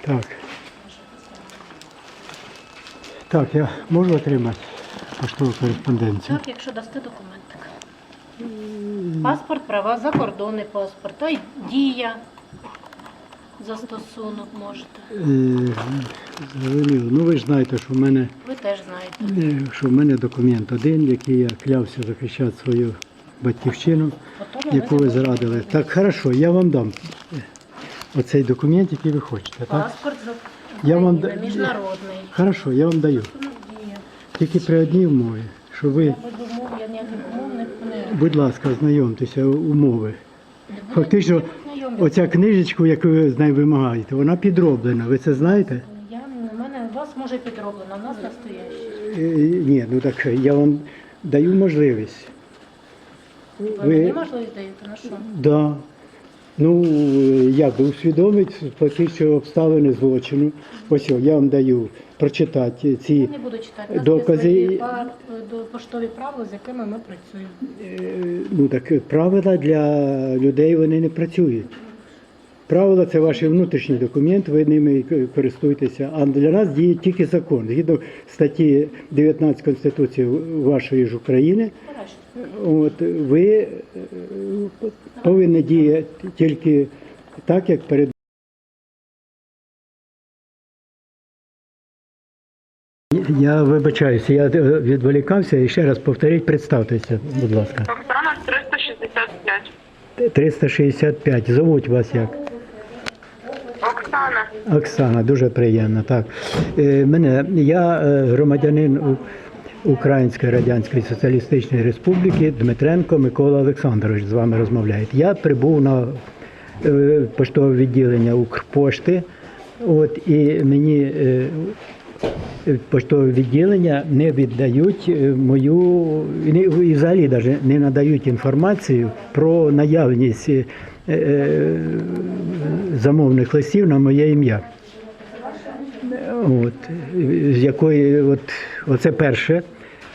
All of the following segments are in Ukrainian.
Так. Так, я можу отримати поштову кореспонденцію? Так, якщо дасте документик. Паспорт, права, закордонний паспорт, та й дія. Застосунок можете. Е, Зрозуміло. Ну ви ж знаєте, що в мене Ви теж знаєте. е, що в мене документ один, який я клявся захищати свою батьківщину, Потім яку ви зрадили. Так, хорошо, я вам дам оцей документ, який ви хочете. Так? Паспорт за Я вам України, да- міжнародний. Хорошо, я вам даю. Ну. Тільки при одній умові, що ви, без умов, я ніяких умов не не- будь ласка, ознайомтеся умови. не буду Фактично, знайомі. оця книжечку, яку ви з нею вимагаєте, вона підроблена. Ви це знаєте? Я, у мене у вас може підроблено, у нас настояще. Е, Ні, ну так я вам даю можливість. Ви, Ви- мені можливість даєте, на що? Да. Ну, як би усвідомити фактично обставини злочину. Ось я вам даю прочитати Я ці не буду читати. У нас докази. є пар- поштові правила, з якими ми працюємо. е, ну, так, правила для людей вони не працюють. Правила це ваші внутрішні документи, ви ними к- користуєтеся. А для нас діє тільки закон. Згідно статті 19 Конституції вашої ж України, Хорошо. От ви е, повинні діяти тільки так, як перед. Я вибачаюся, я відволікався і ще раз повторіть, представтеся, будь ласка. Оксана 365. 365. Зовуть вас як? Оксана. Оксана, дуже приємно. Так. Е, Мене, я е, громадянин Української Радянської Соціалістичної Республіки Дмитренко Микола Олександрович з вами розмовляє. Я прибув на е, поштове відділення Укрпошти. От, і мені е, поштове відділення не віддають е, мою і взагалі даже не надають інформацію про наявність замовних листів на моє ім'я. От, з якої, от, оце перше.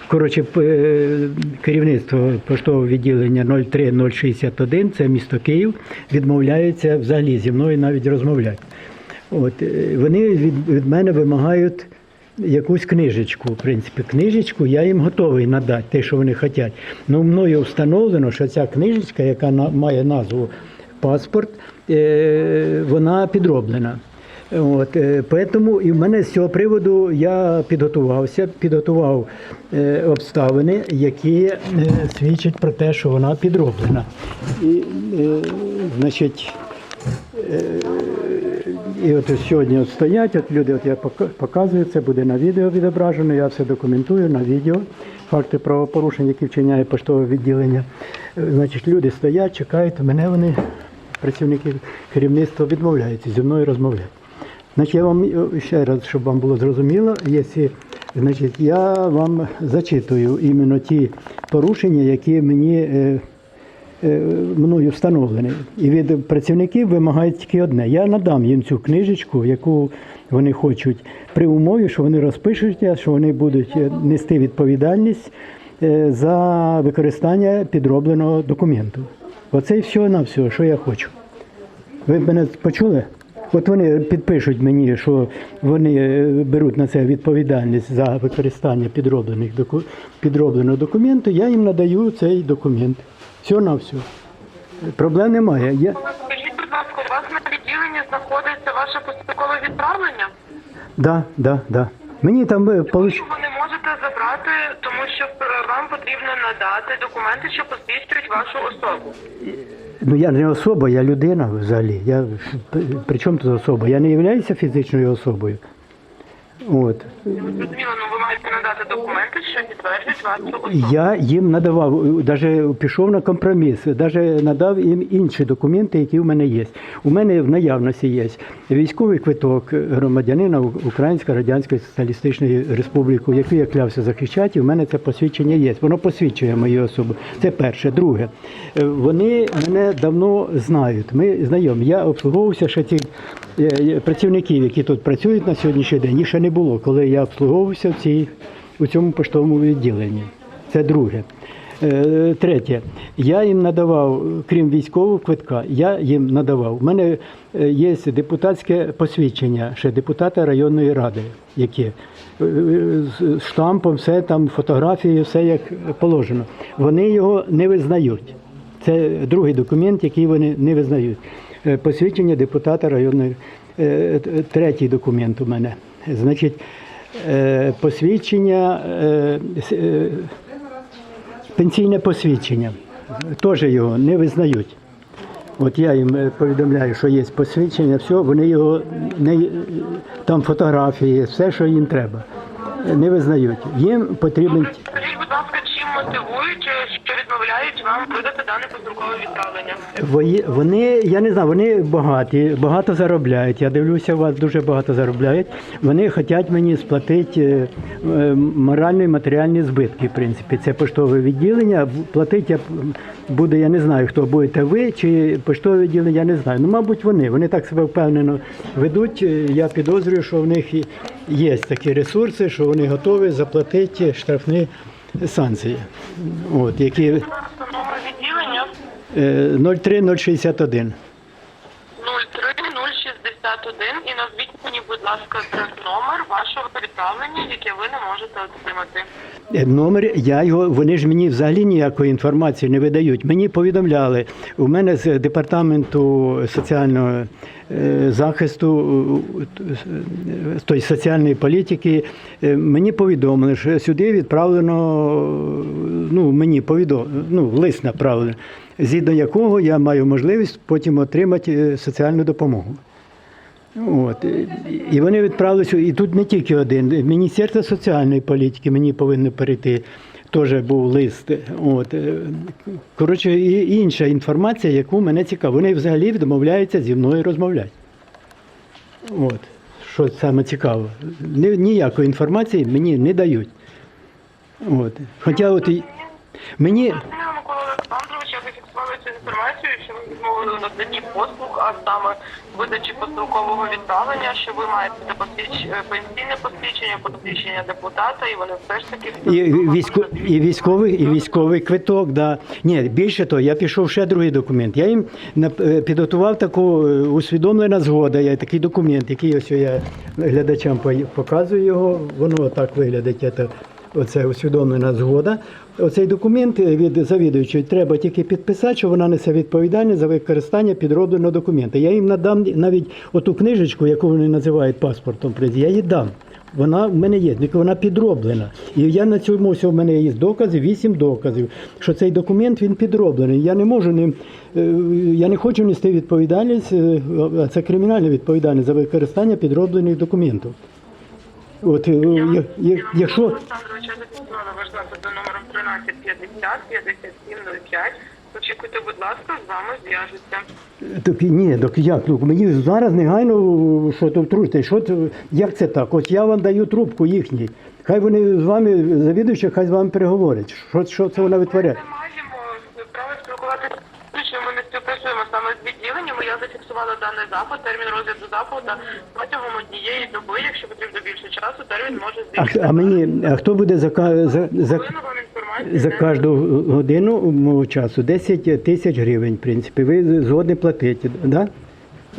Коротше, е, керівництво поштового відділення 03061, це місто Київ, відмовляється взагалі зі мною навіть розмовляти. От, е, вони від, від мене вимагають якусь книжечку. В принципі, книжечку я їм готовий надати, те, що вони хочуть. Ну, мною встановлено, що ця книжечка, яка має назву паспорт, е, вона підроблена. От, е, поэтому і в мене з цього приводу я підготувався, підготував е, обставини, які е, свідчать про те, що вона підроблена. І, значить, і от сьогодні от стоять, от люди, от я показую, це буде на відео відображено, я все документую на відео. Факти правопорушень, які вчиняє поштове відділення. Значить, люди стоять, чекають, мене вони, працівники керівництва, відмовляються зі мною розмовляти. Значить, я вам е, ще раз, щоб вам було зрозуміло, якщо, значить, я вам зачитую іменно ті порушення, які мені. е, е, мною встановлений. І від працівників вимагають тільки одне. Я надам їм цю книжечку, яку вони хочуть, при умові, що вони розпишуться, що вони будуть е, нести відповідальність е, за використання підробленого документу. Оце і все на все, що я хочу. Ви мене почули? От вони підпишуть мені, що вони е, беруть на це відповідальність за використання підроблених підробленого документу, я їм надаю цей документ. Все на все. Проблем немає. Я... Скажіть, будь ласка, у вас на відділенні знаходиться ваше построкове відправлення? Да, да, да. Мені там е, получ... Ви не можете забрати, тому що е, вам потрібно надати документи, що посвідчують вашу особу. Ну я не особа, я людина взагалі. Я... При чому тут особа? Я не являюся фізичною особою. От. Зрозуміло, ну ви маєте надати документи, що підтверджують вашу особу. Я їм надавав, навіть пішов на компроміс, навіть надав їм інші документи, які в мене є. У мене в наявності є військовий квиток громадянина Української Радянської Соціалістичної Республіки, яку я клявся захищати, і в мене це посвідчення є. Воно посвідчує мою особу. Це перше. Друге, е, вони мене давно знають. Ми знайомі. Я обслуговувався ще е, працівників, які тут працюють на сьогоднішній день. Їх ще не було, коли я обслуговувався в цій у цьому поштовому відділенні. Це друге. Е, Третє, я їм надавав, крім військового квитка, я їм надавав. У мене е, є депутатське посвідчення, ще депутата районної ради, яке е, з штампом, все там, фотографією, все як положено. Вони його не визнають. Це другий документ, який вони не визнають. Е, Посвідчення депутата районної. Е, Третій документ у мене. Значить, е, посвідчення, пенсійне посвідчення. Теж його не визнають. От я їм повідомляю, що є посвідчення, все, вони його не там фотографії, все, що їм треба, не визнають. Їм потрібен Скажіть, будь ласка, чим мотивують, е, що відмовляють вам видати дане построкове відправлення? Вої- Вони, я не знаю, вони багаті, багато заробляють. Я дивлюся, у вас дуже багато заробляють. Вони хочуть мені сплатити е, моральні і матеріальні збитки. В принципі, це поштове відділення. Платити я буду, я не знаю, хто будете ви чи поштове відділення, я не знаю. Ну, мабуть, вони. Вони так себе впевнено ведуть. Е, Я підозрюю, що в них і є такі ресурси, що вони готові заплатити штрафні санкції. От, які 03061. 03061 і назвіть мені, будь ласка, номер вашого відправлення, яке ви не можете отримати. Е, Номер, я його, вони ж мені взагалі ніякої інформації не видають. Мені повідомляли, у мене з департаменту соціального е, захисту, е, тобто соціальної політики, е, мені повідомили, що сюди відправлено, ну, мені повідомлено, ну, лист направлений, згідно якого я маю можливість потім отримати е, соціальну допомогу. От. і- вони відправилися, і тут не тільки один. Міністерство соціальної політики мені повинно перейти. Теж був лист. От. е, Коротше, і інша інформація, яку мене цікавить. Вони взагалі відмовляються зі мною розмовляти. От. Що саме цікаво. Ні- Ніякої інформації мені не дають. От. Хоча от мені. Зрозуміло, Микола Олександрович, я зафіксувала цю інформацію, що ви відмовили у наданні послуг, а саме видачі построкового відправлення, що ви маєте посвідч- е, пенсійне посвідчення, посвідчення депутата, і вони все ж таки І, військо, і військовий, і військовий квиток, да. Ні, більше того, я пішов ще другий документ. Я їм е, підготував таку е, усвідомлена згода. Я такий документ, який ось я глядачам по- показую його. Воно так виглядить. Це, оце усвідомлена згода. Оцей документ е, від завідуючої треба тільки підписати, що вона несе відповідальність за використання підробленого документа. Я їм надам навіть оту книжечку, яку вони називають паспортом, я її дам. Вона в мене є, тільки вона підроблена. І я на цьому в мене є докази, вісім доказів, що цей документ він підроблений. Я не можу ним, е, я не хочу нести відповідальність, е, а це кримінальна відповідальність за використання підроблених документів. От, е, я- я- якщо Олександрович, я зафіксувала ваш запит за номером 1350 5705. Очікуйте, будь ласка, з вами зв'яжуться. Так ні, так як? Ну, мені зараз негайно що то втрутити. Що це, як це так? От я вам даю трубку їхній. Хай вони з вами, завідуючи, хай з вами переговорять. Що, що це вона витворяє? Ми не маємо права спілкуватися, що ми не співпрацюємо саме з відділеннями. Я зафіксувала даний запит, термін розгляду запиту протягом однієї доби, якщо потрібно більше часу, термін може А, збільшитися. а мені, а хто буде за, за, за, за кожну годину мого часу 10 тисяч гривень, в принципі. Ви згодні платите, да?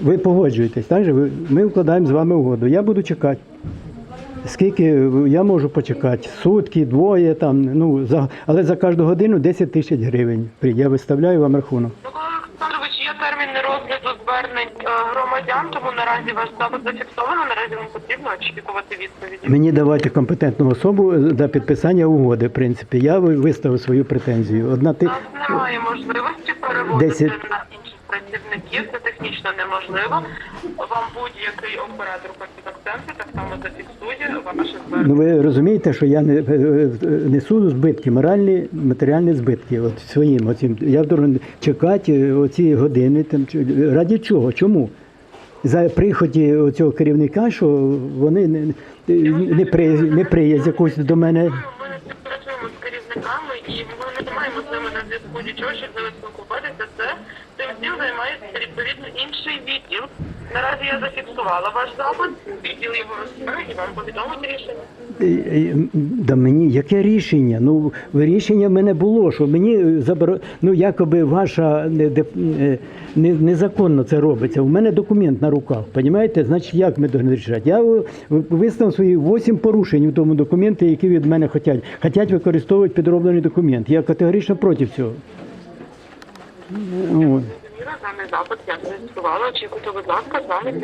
Ви погоджуєтесь, так же? Ми вкладаємо з вами угоду. Я буду чекати. Скільки я можу почекати? Сутки, двоє там, ну, за, але за кожну годину 10 тисяч гривень. Я виставляю вам рахунок. Микола Олександрович, є термін розгляду звернень е, громадян, тому наразі ваш запит зафіксовано, наразі вам потрібно очікувати відповіді. Мені давайте компетентну особу для підписання угоди. В принципі, я ви- виставив свою претензію. Одна У ти нас немає можливості переводити Десять. на інших працівників, це технічно неможливо. Вам будь-який оператор контакт-центру так само зафіксує ваше звернення. Ну ви розумієте, що я не, е, е, несу збитки, моральні, матеріальні збитки. От своїм оцім. Я должен чекати е, оці години. Там, раді чого? Чому? За приході цього керівника, що вони не, не, при, не приїздять якось до мене. Ми не співпрацюємо з керівниками і ми не маємо з ними на зв'язку нічого, щоб ними спілкуватися. Це цим всім займається відповідно інший відділ. Наразі я зафіксувала ваш запит, відділ його розбере і вам повідомить рішення. Е, е, Да мені яке рішення? Ну рішення мене було, що мені заборо... ну якоби ваша е, незаконно це робиться. У мене документ на руках. Понімаєте? Значить, як ми повинні рішати? Я е, визнав свої вісім порушень у тому документі, які від мене хочуть. Хотять використовувати підроблений документ. Я категорично проти цього. Ну. Даний.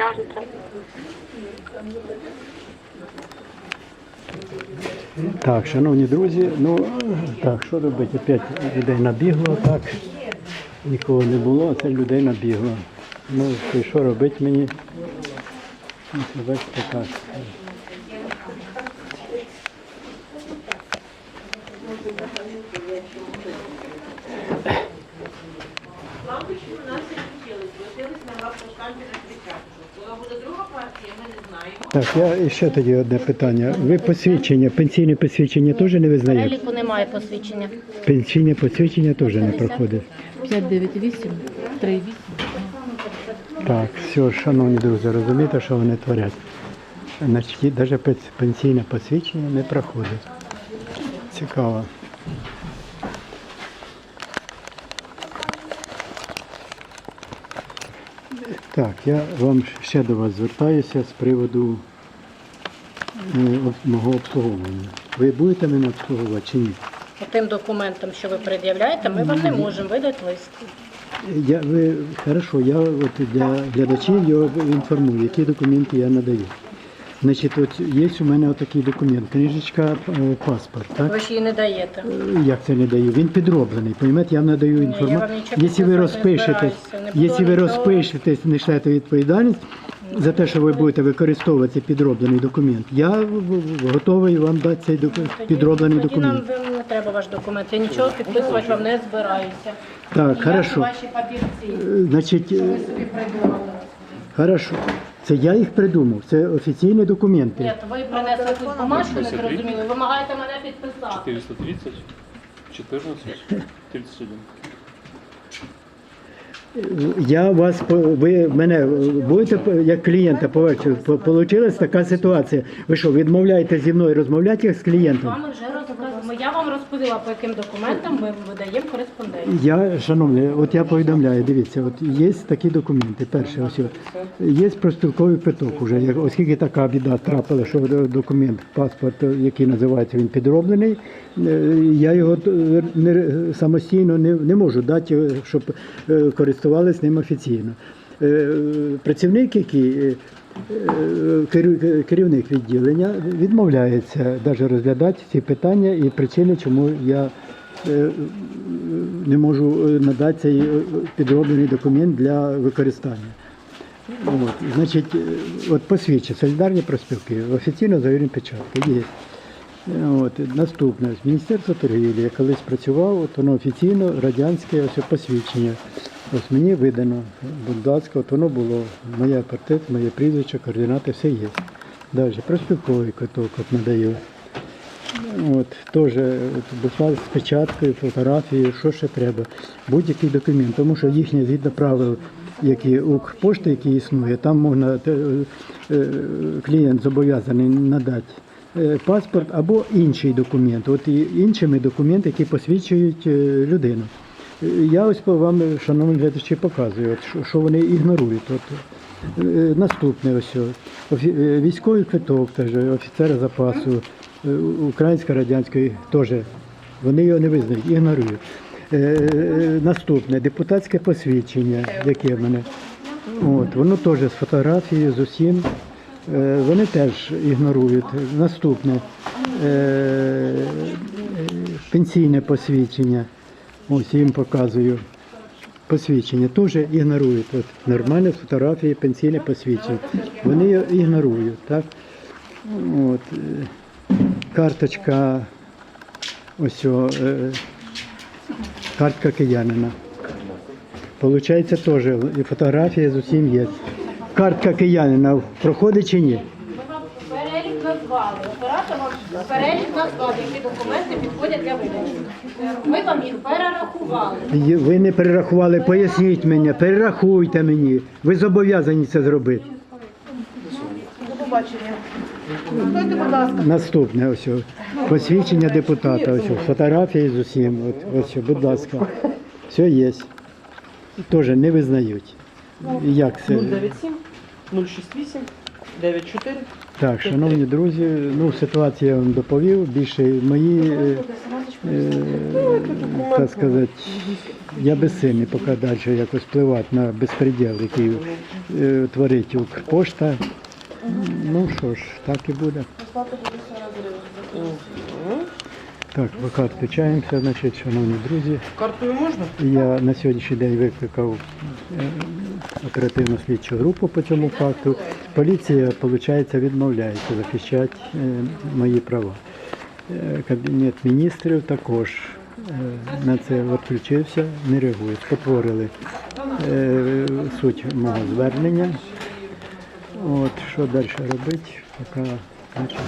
Так, шановні друзі, ну так, що робити? Опять людей набігло, так. Нікого не було, а це людей набігло. Ну, що робити мені? Ну, бачите так. Лампочку у нас не включили, злетились на вас шканці на спочатку. Коли буде друга партія, ми не знаємо. Так, я ще тоді одне питання. Ви посвідчення, пенсійне посвідчення теж не визнаєте? Переліку немає посвідчення. Пенсійне посвідчення теж не проходить. 598 38. Так, все, шановні друзі, розумієте, що вони творять. Значить, навіть пенсійне посвідчення не проходить. Цікаво. Так, я вам ще до вас звертаюся з приводу е, мого обслуговування. Ви будете мене обслуговувати чи ні? Тим документам, що ви пред'являєте, ми вам не можемо видати лист. Я, ви, хорошо, я от для глядачів його інформую, які документи я надаю. Значить, от є у мене отакий документ, книжечка, е, паспорт, так? Ви ж її не даєте. Е, Як це не даю? Він підроблений, розумієте, я надаю я інформацію. вам нічого Якщо ви не розпишетесь, збираюся, не якщо ви буду нічого. розпишетесь, несете відповідальність за те, що ви будете використовувати підроблений документ, я в- в- готовий вам дати цей доку- Тоді- підроблений тоді документ. нам не треба ваш документ. Я нічого підписувати вам не збираюся. Так, хорошо. ваші папірці. Е, Значить, е, Ви собі придумали. хорошо. Це я їх придумав, це офіційні документи. Ні, то ви принесли якусь бумажку, не зрозуміли. Вимагаєте мене підписати. 430, 14, 31. Я вас ви мене будете як клієнта побачити. Получилась така ситуація. Ви що, відмовляєте зі мною розмовляти як з клієнтом? вами вже розказуємо. Я вам розповіла, по яким документам ми видаємо кореспонденцію. Я, шановні, от я повідомляю, дивіться, от є такі документи. Перше, ось от, є профспілковий питок уже, оскільки така біда трапила, що документ, паспорт, який називається він підроблений, е, я його не, самостійно не, не можу дати, щоб е, користувалися ним офіційно. Е, Працівник, який е, е, керівник відділення відмовляється навіть розглядати ці питання і причини, чому я не можу надати цей підроблений документ для використання. От, значить, от посвідчення, солідарні проспілки, офіційно завірені печатки є. От, наступне, з Міністерства торгівлі, я колись працював, от воно офіційно радянське посвідчення. Ось мені видано, ласка, от воно було, моя портрет, моє прізвище, координати, все є. Далі, проспілковий квиток от надаю. От, теж буквально з печаткою, фотографією, що ще треба. Будь-який документ, тому що їхнє згідно правил, які Укрпошти, які існує, там можна е, клієнт зобов'язаний надати е, паспорт або інший документ. От і іншими документи, які посвідчують е, людину. Е, Я ось вам, шановні глядачі, показую, от, що, вони ігнорують. От, е, наступне ось е, військовий квиток, теж офіцера запасу, е, української радянської теж. Вони його не визнають, ігнорують. Е, е, Наступне депутатське посвідчення, яке в мене. От, воно теж з фотографією, з усім. Е, Вони теж ігнорують. Наступне е, е, пенсійне посвідчення. Ось їм показую. Посвідчення теж ігнорують. От, нормальне фотографії, пенсійне посвідчення. Вони ігнорують. Так? От, е, карточка, ось о, е, картка киянина. Получається теж і фотографія з усім є. Картка киянина проходить чи ні? Ми вам перелік назвав, які документи підходять для видачі. Ми вам їх перерахували. Є- Ви не перерахували, поясніть мені, перерахуйте мені. Ви зобов'язані це зробити. До побачення. Ходьте, будь ласка. Наступне ось о, посвідчення депутата. Ось о, фотографії з усім. От, ось, о, будь ласка. Все є. Теж не визнають. Як це? 097 068 94 Так, шановні друзі, ну ситуацію я вам доповів. Більше мої, е, е, так сказати, я безсильний поки далі якось впливати на безпреділ, який е, творить Укрпошта. Ну що ж, так і буде. Так, поки відключаємося, значить, шановні друзі. Картою можна? Я на сьогоднішній день викликав е, оперативну слідчу групу по цьому факту. Поліція, виходить, відмовляється захищати е, мої права. Е, Кабінет міністрів також е, на це відключився, не реагує. Спотворили суть мого звернення. От, що далі робити, поки нічого.